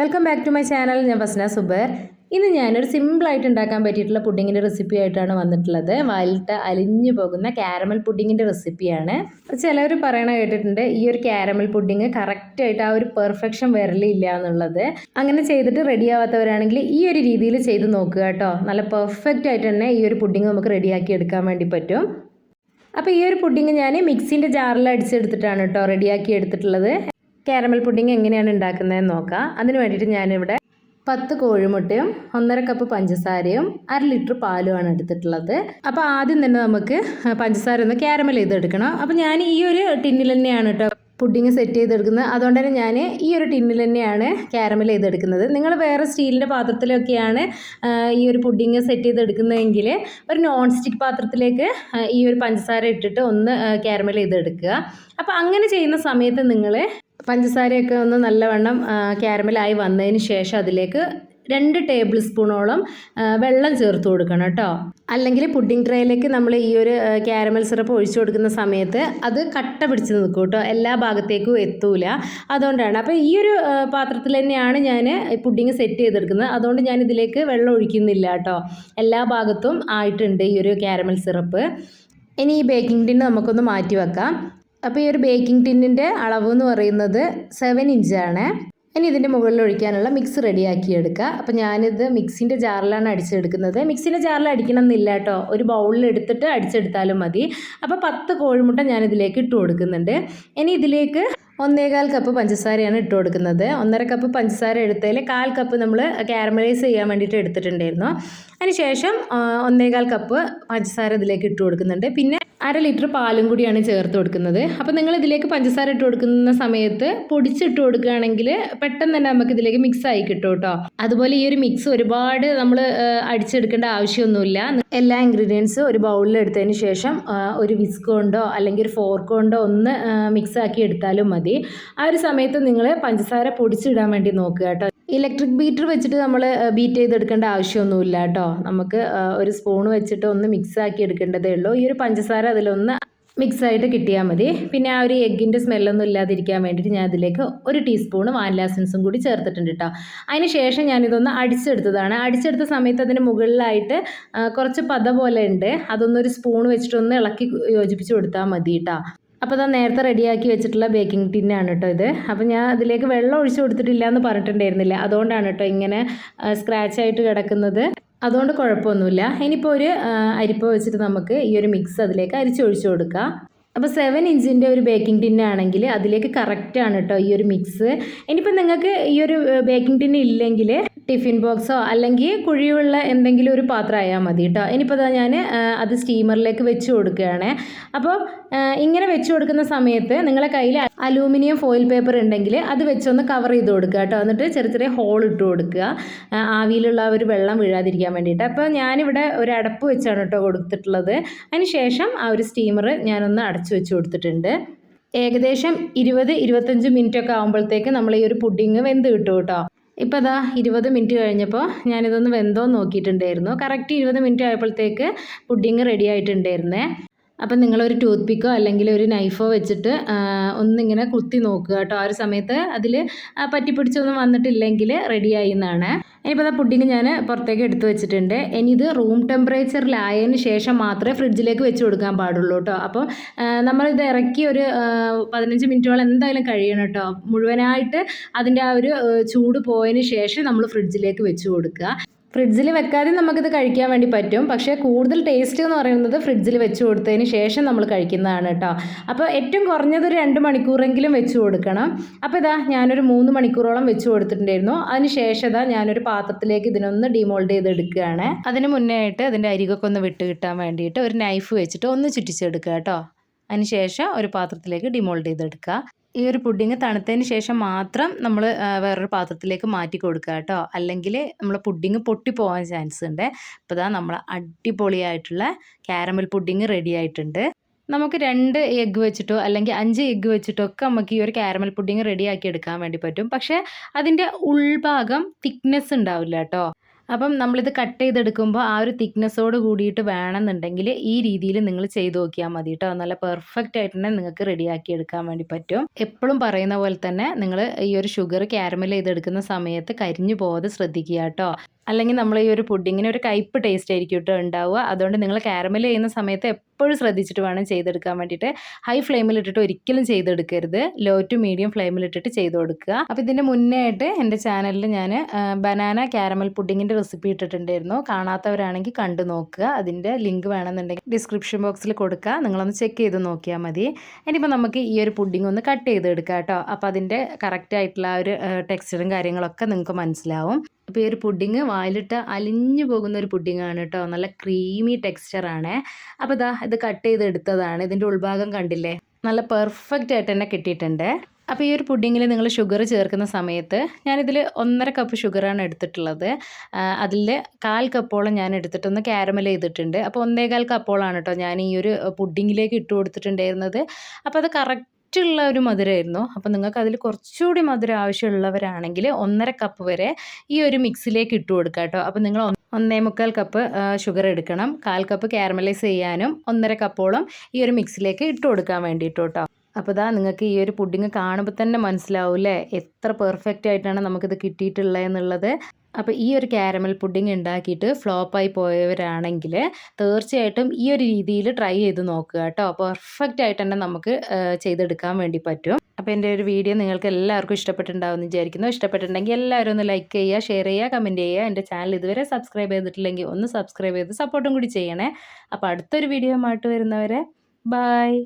Welcome back to my channel ഞാൻ ബസ്ന സുബർ. ഇന്ന് ഞാനൊരു സിമ്പിളായിട്ട് ഉണ്ടാക്കാൻ പറ്റിയിട്ടുള്ള പുഡിങ്ങിന്റെ റെസിപ്പി ആയിട്ടാണ് വന്നിട്ടുള്ളത്. വായിലിട്ട് അലിഞ്ഞു പോകുന്ന കാരമൽ പുഡിങ്ങിന്റെ റെസിപ്പിയാണ് ചിലവർ പറയണ കേട്ടിട്ടുണ്ട് ഈ ഒരു കാരമൽ പുഡിങ് കറക്റ്റായിട്ട് ആ ഒരു പെർഫെക്ഷൻ വരലില്ല എന്നുള്ളത്. അങ്ങനെ ചെയ്തിട്ട് റെഡി ആവാത്തവരാണെങ്കിൽ ഈ ഒരു രീതിയിൽ ചെയ്ത് നോക്കുക കേട്ടോ. നല്ല പെർഫെക്റ്റ് ആയിട്ട് തന്നെ ഈ ഒരു പുഡിങ് നമുക്ക് റെഡിയാക്കി എടുക്കാൻ വേണ്ടി പറ്റും. അപ്പോൾ ഈ ഒരു പുഡിങ് ഞാൻ മിക്സിന്റെ ജാറിൽ അടിച്ചെടുത്തിട്ടാണ് കേട്ടോ റെഡിയാക്കി എടുത്തിട്ടുള്ളത്. കാരമൽ പുഡിങ് എങ്ങനെയാണ് ഉണ്ടാക്കുന്നതെന്ന് നോക്കാം. അതിന് വേണ്ടിയിട്ട് ഞാനിവിടെ പത്ത് കോഴിമുട്ടയും ഒന്നര കപ്പ് പഞ്ചസാരയും അര ലിറ്റർ പാലുമാണ് എടുത്തിട്ടുള്ളത്. അപ്പോൾ ആദ്യം തന്നെ നമുക്ക് പഞ്ചസാര ഒന്ന് കാരമൽ ചെയ്തെടുക്കണം. അപ്പോൾ ഞാൻ ഈ ഒരു ടിന്നിൽ തന്നെയാണ് കേട്ടോ പുഡിങ് സെറ്റ് ചെയ്തെടുക്കുന്നത്. അതുകൊണ്ട് തന്നെ ഞാൻ ഈ ഒരു ടിന്നിൽ തന്നെയാണ് കാരമൽ ചെയ്തെടുക്കുന്നത്. നിങ്ങൾ വേറെ സ്റ്റീലിന്റെ പാത്രത്തിലൊക്കെയാണ് ഈ ഒരു പുഡിങ് സെറ്റ് ചെയ്തെടുക്കുന്നതെങ്കിൽ ഒരു നോൺ സ്റ്റിക്ക് പാത്രത്തിലേക്ക് ഈ ഒരു പഞ്ചസാര ഇട്ടിട്ട് ഒന്ന് കാരമൽ ചെയ്തെടുക്കുക. അപ്പോൾ അങ്ങനെ ചെയ്യുന്ന സമയത്ത് നിങ്ങൾ പഞ്ചസാരയൊക്കെ ഒന്ന് നല്ലവണ്ണം ക്യാരമലായി വന്നതിന് ശേഷം അതിലേക്ക് രണ്ട് ടേബിൾ സ്പൂണോളം വെള്ളം ചേർത്ത് കൊടുക്കണം കേട്ടോ. അല്ലെങ്കിൽ പുഡിംഗ് ട്രേയിലേക്ക് നമ്മൾ ഈ ഒരു ക്യാരമൽ സിറപ്പ് ഒഴിച്ചു കൊടുക്കുന്ന സമയത്ത് അത് കട്ട പിടിച്ച് നിൽക്കും കേട്ടോ. എല്ലാ ഭാഗത്തേക്കും എത്തൂല. അതുകൊണ്ടാണ്. അപ്പോൾ ഈ ഒരു പാത്രത്തിൽ തന്നെയാണ് ഞാൻ പുഡിംഗ് സെറ്റ് ചെയ്തെടുക്കുന്നത്. അതുകൊണ്ട് ഞാൻ ഇതിലേക്ക് വെള്ളം ഒഴിക്കുന്നില്ല കേട്ടോ. എല്ലാ ഭാഗത്തും ആയിട്ടുണ്ട് ഈ ഒരു ക്യാരമൽ സിറപ്പ്. ഇനി ഈ ബേക്കിംഗ് ടിന് നമുക്കൊന്ന് മാറ്റി വെക്കാം. അപ്പോൾ ഈ ഒരു ബേക്കിംഗ് ടിന്നിന്റെ അളവ് എന്ന് പറയുന്നത് സെവൻ ഇഞ്ചാണ് ഇനി ഇതിന്റെ മുകളിൽ ഒഴിക്കാനുള്ള മിക്സ് റെഡിയാക്കി എടുക്കുക അപ്പോൾ ഞാനിത് മിക്സിന്റെ ജാറിലാണ് അടിച്ചെടുക്കുന്നത്. മിക്സിന്റെ ജാറിൽ അടിക്കണം എന്നില്ല കേട്ടോ. ഒരു ബൗളിൽ എടുത്തിട്ട് അടിച്ചെടുത്താലും മതി. അപ്പോൾ പത്ത് കോഴിമുട്ട ഞാനിതിലേക്ക് ഇട്ട് കൊടുക്കുന്നുണ്ട് ഇനി ഇതിലേക്ക് ഒന്നേകാൽ കപ്പ് പഞ്ചസാരയാണ് ഇട്ട് കൊടുക്കുന്നത്. ഒന്നര കപ്പ് പഞ്ചസാര എടുത്തതിൽ കാൽ കപ്പ് നമ്മൾ കാരമലൈസ് ചെയ്യാൻ വേണ്ടിയിട്ട് എടുത്തിട്ടുണ്ടായിരുന്നു. അതിനുശേഷം ഒന്നേകാൽ കപ്പ് പഞ്ചസാര ഇതിലേക്ക് ഇട്ട് കൊടുക്കുന്നുണ്ട്. പിന്നെ അര ലിറ്റർ പാലും കൂടിയാണ് ചേർത്ത് കൊടുക്കുന്നത്. അപ്പോൾ നിങ്ങൾ ഇതിലേക്ക് പഞ്ചസാര ഇട്ട് കൊടുക്കുന്ന സമയത്ത് പൊടിച്ചിട്ട് കൊടുക്കുകയാണെങ്കിൽ പെട്ടെന്ന് തന്നെ നമുക്ക് ഇതിലേക്ക് മിക്സ് ആയി കിട്ടും കേട്ടോ. അതുപോലെ ഈ ഒരു മിക്സ് ഒരുപാട് നമ്മൾ അടിച്ചെടുക്കേണ്ട ആവശ്യമൊന്നുമില്ല. എല്ലാ ഇൻഗ്രീഡിയൻസ് ഒരു ബൗളിൽ എടുത്തതിന് ശേഷം ഒരു വിസ്ക് കൊണ്ടോ അല്ലെങ്കിൽ ഒരു ഫോർക്ക് കൊണ്ടോ ഒന്ന് മിക്സ് ആക്കി എടുത്താലും മതി. ആ ഒരു സമയത്ത് നിങ്ങൾ പഞ്ചസാര പൊടിച്ചിടാൻ വേണ്ടി നോക്കുക കേട്ടോ. ഇലക്ട്രിക് ബീറ്റർ വെച്ചിട്ട് നമ്മൾ ബീറ്റ് ചെയ്തെടുക്കേണ്ട ആവശ്യമൊന്നുമില്ല കേട്ടോ. നമുക്ക് ഒരു സ്പൂൺ വെച്ചിട്ട് ഒന്ന് മിക്സ് ആക്കി എടുക്കേണ്ടതേ ഉള്ളൂ. ഈ ഒരു പഞ്ചസാര അതിലൊന്ന് മിക്സ് ആയിട്ട് കിട്ടിയാൽ മതി. പിന്നെ ആ ഒരു എഗ്ഗിന്റെ സ്മെല്ലൊന്നും ഇല്ലാതിരിക്കാൻ വേണ്ടിയിട്ട് ഞാൻ അതിലേക്ക് ഒരു ടീസ്പൂൺ വാനില എസൻസും കൂടി ചേർത്തിട്ടുണ്ട് കേട്ടോ. അതിന് ശേഷം ഞാനിതൊന്ന് അടിച്ചെടുത്തതാണ്. അടിച്ചെടുത്ത സമയത്ത് അതിന് മുകളിലായിട്ട് കുറച്ച് പത പോലെ ഉണ്ട്. അതൊന്നൊരു സ്പൂൺ വെച്ചിട്ടൊന്ന് ഇളക്കി യോജിപ്പിച്ച് കൊടുത്താൽ മതി കേട്ടോ. അപ്പോൾ ഞാൻ നേരത്തെ റെഡിയാക്കി വെച്ചിട്ടുള്ള ബേക്കിംഗ് ടിന്നാണ് കേട്ടോ ഇത്. അപ്പോൾ ഞാൻ അതിലേക്ക് വെള്ളം ഒഴിച്ചു കൊടുത്തിട്ടില്ല എന്ന് പറഞ്ഞിട്ടുണ്ടായിരുന്നില്ല. അതുകൊണ്ടാണ് കേട്ടോ ഇങ്ങനെ സ്ക്രാച്ച് ആയിട്ട് കിടക്കുന്നത്. അതുകൊണ്ട് കുഴപ്പമൊന്നുമില്ല. ഇനിയിപ്പോൾ ഒരു അരിപ്പ വെച്ചിട്ട് നമുക്ക് ഈ ഒരു മിക്സ് അതിലേക്ക് അരിച്ചൊഴിച്ചു കൊടുക്കാം. അപ്പോൾ സെവൻ ഇഞ്ചിന്റെ ഒരു ബേക്കിംഗ് ടിന്നാണെങ്കിൽ അതിലേക്ക് കറക്റ്റാണ് കേട്ടോ ഈ ഒരു മിക്സ് ഇനിയിപ്പോൾ നിങ്ങൾക്ക് ഈ ഒരു ബേക്കിംഗ് ടിൻ ഇല്ലെങ്കിൽ ടിഫിൻ ബോക്സോ അല്ലെങ്കിൽ കുഴിയുള്ള എന്തെങ്കിലും ഒരു പാത്രം ആയാൽ മതി കേട്ടോ ഇനിയിപ്പോൾ ഞാൻ അത് സ്റ്റീമറിലേക്ക് വെച്ച് കൊടുക്കുകയാണ്. അപ്പോൾ ഇങ്ങനെ വെച്ച് കൊടുക്കുന്ന സമയത്ത് നിങ്ങളുടെ കയ്യിൽ അലൂമിനിയം ഫോയിൽ പേപ്പർ ഉണ്ടെങ്കിൽ അത് വെച്ചൊന്ന് കവർ ചെയ്ത് കൊടുക്കുക കേട്ടോ എന്നിട്ട് ചെറിയ ചെറിയ ഹോൾ ഇട്ട് കൊടുക്കുക. ആവിയിലുള്ള ഒരു വെള്ളം വീഴാതിരിക്കാൻ വേണ്ടിയിട്ട്. അപ്പോൾ ഞാനിവിടെ ഒരു അടപ്പ് വെച്ചാണ് കേട്ടോ കൊടുത്തിട്ടുള്ളത്. അതിന് ശേഷം ആ ഒരു സ്റ്റീമർ ഞാനൊന്ന് അടച്ചു വെച്ച് കൊടുത്തിട്ടുണ്ട്. ഏകദേശം ഇരുപത് ഇരുപത്തഞ്ച് മിനിറ്റ് ഒക്കെ ആകുമ്പോഴത്തേക്ക് നമ്മൾ ഈ ഒരു പുഡിങ് വെന്ത് കിട്ടും കേട്ടോ ഇപ്പോൾ അതാ ഇരുപത് മിനിറ്റ് കഴിഞ്ഞപ്പോൾ ഞാനിതൊന്ന് വെന്തോ നോക്കിയിട്ടുണ്ടായിരുന്നു. കറക്റ്റ് ഇരുപത് മിനിറ്റ് ആയപ്പോഴത്തേക്ക് പുഡിങ് റെഡി ആയിട്ടുണ്ടായിരുന്നേ. അപ്പം നിങ്ങളൊരു ടൂത്ത് പിക്കോ അല്ലെങ്കിൽ ഒരു നൈഫോ വെച്ചിട്ട് ഒന്നിങ്ങനെ കുത്തി നോക്കുക കേട്ടോ. ആ ഒരു സമയത്ത് അതിൽ പറ്റിപ്പിടിച്ചൊന്നും വന്നിട്ടില്ലെങ്കിൽ റെഡിയായി എന്നാണ്. ഇനിയിപ്പോൾ ആ പുഡിങ് ഞാൻ പുറത്തേക്ക് എടുത്തു വെച്ചിട്ടുണ്ട്. ഇനി ഇത് റൂം ടെമ്പറേച്ചറിലായതിന് ശേഷം മാത്രമേ ഫ്രിഡ്ജിലേക്ക് വെച്ച് കൊടുക്കാൻ പാടുള്ളൂ കേട്ടോ. അപ്പോൾ നമ്മളിത് ഇറക്കി ഒരു പതിനഞ്ച് മിനിറ്റോളം എന്തായാലും കഴിയണം കേട്ടോ. മുഴുവനായിട്ട് അതിന്റെ ആ ഒരു ചൂട് പോയതിന് ശേഷം നമ്മൾ ഫ്രിഡ്ജിലേക്ക് വെച്ച് കൊടുക്കുക. ഫ്രിഡ്ജിൽ വെക്കാതെ നമുക്കിത് കഴിക്കാൻ വേണ്ടി പറ്റും. പക്ഷേ കൂടുതൽ ടേസ്റ്റ് എന്ന് പറയുന്നത് ഫ്രിഡ്ജിൽ വെച്ച് കൊടുത്തതിന് ശേഷം നമ്മൾ കഴിക്കുന്നതാണ് കേട്ടോ. അപ്പോൾ ഏറ്റവും കുറഞ്ഞത് ഒരു രണ്ട് മണിക്കൂറെങ്കിലും വെച്ച് കൊടുക്കണം. അപ്പോൾ ഇതാ ഞാനൊരു മൂന്ന് മണിക്കൂറോളം വെച്ച് കൊടുത്തിട്ടുണ്ടായിരുന്നു. അതിന് ശേഷം ഇതാ ഞാനൊരു പാത്രത്തിലേക്ക് ഇതിനൊന്ന് ഡിമോൾഡ് ചെയ്ത് എടുക്കുകയാണ് അതിന് മുന്നേ ആയിട്ട് അതിന്റെ അരികൊക്കെ ഒന്ന് വിട്ട് കിട്ടാൻ വേണ്ടിയിട്ട് ഒരു നൈഫ് വെച്ചിട്ട് ഒന്ന് ചുറ്റിച്ചെടുക്കുക കേട്ടോ. അതിന് ശേഷം ഒരു പാത്രത്തിലേക്ക് ഡിമോൾഡ് ചെയ്തെടുക്കുക. ഈ ഒരു പുഡിങ് തണുത്തതിന് ശേഷം മാത്രം നമ്മൾ വേറൊരു പാത്രത്തിലേക്ക് മാറ്റി കൊടുക്കുക കേട്ടോ. അല്ലെങ്കിൽ നമ്മൾ പുഡിങ് പൊട്ടിപ്പോകാൻ ചാൻസ് ഉണ്ട്. അപ്പോൾ ഇതാ നമ്മൾ അടിപൊളിയായിട്ടുള്ള കാരമൽ പുഡിങ് റെഡി ആയിട്ടുണ്ട്. നമുക്ക് രണ്ട് എഗ്ഗ് വെച്ചിട്ടോ അല്ലെങ്കിൽ അഞ്ച് എഗ്ഗ് വെച്ചിട്ടോ ഒക്കെ നമുക്ക് ഈ ഒരു കാരമൽ പുഡിങ് റെഡിയാക്കി എടുക്കാൻ വേണ്ടി പറ്റും. പക്ഷേ അതിന്റെ ഉൾഭാഗം തിക്നെസ് ഉണ്ടാവില്ല കേട്ടോ. അപ്പം നമ്മളിത് കട്ട് ചെയ്തെടുക്കുമ്പോൾ ആ ഒരു തിക്നെസ്സോട് കൂടിയിട്ട് വേണമെന്നുണ്ടെങ്കിൽ ഈ രീതിയിൽ നിങ്ങൾ ചെയ്ത് നോക്കിയാൽ മതി കേട്ടോ നല്ല പെർഫെക്റ്റ് ആയിട്ട് തന്നെ നിങ്ങൾക്ക് റെഡിയാക്കി എടുക്കാൻ വേണ്ടി പറ്റും. എപ്പോഴും പറയുന്ന പോലെ തന്നെ നിങ്ങൾ ഈ ഒരു ഷുഗർ ക്യാരമൽ ചെയ്തെടുക്കുന്ന സമയത്ത് കരിഞ്ഞു പോകാതെ ശ്രദ്ധിക്കുക കേട്ടോ അല്ലെങ്കിൽ നമ്മൾ ഈ ഒരു പുഡിങ്ങിന് ഒരു കയ്പ്പ് ടേസ്റ്റ് ആയിരിക്കും കേട്ടോ ഉണ്ടാവുക. അതുകൊണ്ട് നിങ്ങൾ കാരമൽ ചെയ്യുന്ന സമയത്ത് എപ്പോഴും ശ്രദ്ധിച്ചിട്ട് വേണം ചെയ്തെടുക്കാൻ വേണ്ടിയിട്ട്. ഹൈ ഫ്ലെയിമിൽ ഇട്ടിട്ട് ഒരിക്കലും ചെയ്തെടുക്കരുത്. ലോ ടു മീഡിയം ഫ്ലെയിമിൽ ഇട്ടിട്ട് ചെയ്ത് കൊടുക്കുക. അപ്പോൾ ഇതിന്റെ മുന്നേ ആയിട്ട് എന്റെ ചാനലിൽ ഞാൻ ബനാന കാരമൽ പുഡിങ്ങിന്റെ റെസിപ്പി ഇട്ടിട്ടുണ്ടായിരുന്നു. കാണാത്തവരാണെങ്കിൽ കണ്ടു നോക്കുക. അതിന്റെ ലിങ്ക് വേണമെന്നുണ്ടെങ്കിൽ ഡിസ്ക്രിപ്ഷൻ ബോക്സിൽ കൊടുക്കുക. നിങ്ങളൊന്ന് ചെക്ക് ചെയ്ത് നോക്കിയാൽ മതി. ഇനിയിപ്പോൾ നമുക്ക് ഈ ഒരു പുഡിംഗ് ഒന്ന് കട്ട് ചെയ്തെടുക്കാം കേട്ടോ. അപ്പോൾ അതിന്റെ കറക്റ്റ് ആയിട്ടുള്ള ആ ഒരു ടെക്സ്ചറും കാര്യങ്ങളൊക്കെ നിങ്ങൾക്ക് മനസ്സിലാവും. അപ്പോൾ ഈ ഒരു പുഡിങ് വായിലിട്ട് അലിഞ്ഞു പോകുന്ന ഒരു പുഡിങ്ങാണ് കേട്ടോ. നല്ല ക്രീമി ടെക്സ്ചറാണ് അപ്പോൾ ഇതാ ഇത് കട്ട് ചെയ്ത് എടുത്തതാണ്. ഇതിന്റെ ഉൾഭാഗം കണ്ടില്ലേ? നല്ല പെർഫെക്റ്റ് ആയിട്ട് തന്നെ കിട്ടിയിട്ടുണ്ട്. അപ്പോൾ ഈ ഒരു പുഡിങ്ങിൽ നിങ്ങൾ ഷുഗർ ചേർക്കുന്ന സമയത്ത് ഞാനിതിൽ ഒന്നര കപ്പ് ഷുഗറാണ് എടുത്തിട്ടുള്ളത്. അതിൽ കാൽ കപ്പോളം ഞാൻ എടുത്തിട്ടൊന്ന് ക്യാരമൽ ചെയ്തിട്ടുണ്ട്. അപ്പോൾ ഒന്നേകാൽ കപ്പോളാണ് കേട്ടോ ഞാൻ ഈ ഒരു പുഡിങ്ങിലേക്ക് ഇട്ട് കൊടുത്തിട്ടുണ്ടായിരുന്നത്. അപ്പോൾ അത് കറക്റ്റ് മറ്റുള്ള ഒരു മധുരമായിരുന്നു അപ്പോൾ നിങ്ങൾക്ക് അതിൽ കുറച്ചുകൂടി മധുരം ആവശ്യമുള്ളവരാണെങ്കിൽ ഒന്നര കപ്പ് വരെ ഈ ഒരു മിക്സിലേക്ക് ഇട്ട് കൊടുക്കുക കേട്ടോ അപ്പോൾ നിങ്ങൾ ഒന്നേ മുക്കാൽ കപ്പ് ഷുഗർ എടുക്കണം. കാൽ കപ്പ് കാരമലൈസ് ചെയ്യാനും ഒന്നര കപ്പോളം ഈ ഒരു മിക്സിലേക്ക് ഇട്ട് കൊടുക്കാൻ വേണ്ടിയിട്ട് കേട്ടോ അപ്പോൾ ഇതാ നിങ്ങൾക്ക് ഈ ഒരു പുഡിങ് കാണുമ്പോൾ തന്നെ മനസ്സിലാവും അല്ലേ എത്ര പെർഫെക്റ്റ് ആയിട്ടാണ് നമുക്കിത് കിട്ടിയിട്ടുള്ളത് എന്നുള്ളത്. അപ്പോൾ ഈ ഒരു ക്യാരമൽ പുഡിംഗ് ഉണ്ടാക്കിയിട്ട് ഫ്ലോപ്പായി പോയവരാണെങ്കിൽ തീർച്ചയായിട്ടും ഈ ഒരു രീതിയിൽ ട്രൈ ചെയ്ത് നോക്കുക കേട്ടോ. പെർഫെക്റ്റ് ആയിട്ട് തന്നെ നമുക്ക് ചെയ്തെടുക്കാൻ വേണ്ടി പറ്റും. അപ്പോൾ എന്റെ ഒരു വീഡിയോ നിങ്ങൾക്ക് എല്ലാവർക്കും ഇഷ്ടപ്പെട്ടിട്ടുണ്ടാവുമെന്ന് വിചാരിക്കുന്നു. ഇഷ്ടപ്പെട്ടിട്ടുണ്ടെങ്കിൽ എല്ലാവരും ഒന്ന് ലൈക്ക് ചെയ്യുക ഷെയർ ചെയ്യുക കമന്റ് ചെയ്യുക. എന്റെ ചാനൽ ഇതുവരെ സബ്സ്ക്രൈബ് ചെയ്തിട്ടില്ലെങ്കിൽ ഒന്ന് സബ്സ്ക്രൈബ് ചെയ്ത് സപ്പോർട്ടും കൂടി ചെയ്യണേ. അപ്പോൾ അടുത്തൊരു വീഡിയോ ആയിട്ട് വരുന്നവരെ ബായ്